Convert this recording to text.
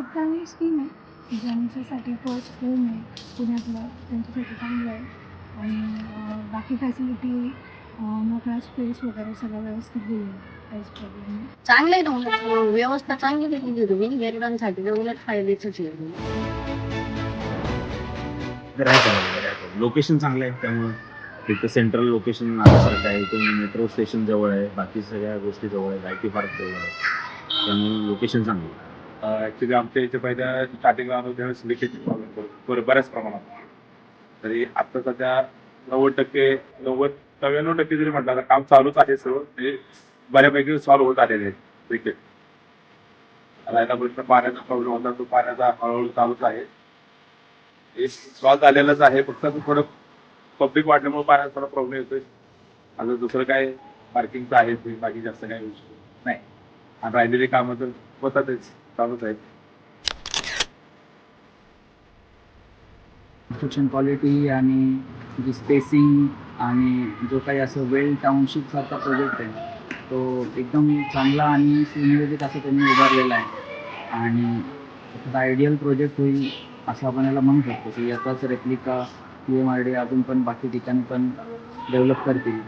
चांगली स्कीम आहे ज्यांच्यासाठी फर्स्ट होम आहे पुण्यातलं त्यांच्यासाठी चांगलं आहे. आणि बाकी फॅसिलिटी मोकळा स्पेस वगैरे सगळं व्यवस्थित दिलं काहीच प्रॉब्लेम नाही. चांगलं आहे ना उलट व्यवस्था चांगली दिली तुम्ही. गरिबांसाठी तर उलट फायद्याचंच आहे. लोकेशन चांगलं आहे त्यामुळे. तिथं सेंट्रल लोकेशन आल्यासारखं आहे. इथून मेट्रो स्टेशन जवळ आहे. बाकी सगळ्या गोष्टी जवळ आहेत आय टी पार्क जवळ आहे. त्यामुळे लोकेशन चांगलं आहे. ऍक्च्युली आमच्या इथे पहिल्या स्टार्टिंगला आलो त्यावेळेस लिकेज प्रॉब्लेम बऱ्याच प्रमाणात. तरी आता सध्या नव्वद टक्के नव्वद नव्याण्णव टक्के जरी म्हटलं तर काम चालूच आहे सर्व. ते बऱ्यापैकी सॉल्व्ह होत आलेले आहेत. राहिला प्रश्न पाण्याचा प्रॉब्लेम होता तो पाण्याचा हळूहळू चालूच आहे. हे सॉल्व्ह झालेलंच आहे. फक्त थोडं पब्लिक वाढल्यामुळे पाण्याचा थोडा प्रॉब्लेम येतोय. आता दुसरं काय? पार्किंगचं आहे. ते बाकी जास्त काही नाही. आणि राहिलेली कामं तर होतातच. चालूच आहेत कन्स्ट्रक्शन क्वालिटी आणि जी स्पेसिंग आणि जो काही असं वेल टाउनशिप सारखा प्रोजेक्ट आहे तो एकदम चांगला आणि सुनियोजित असं त्यांनी उभारलेला आहे. आणि आयडियल प्रोजेक्ट होईल असं आपण याला म्हणू शकतो की याचाच replica P M R D अजून पण बाकी ठिकाणी पण डेव्हलप करतील.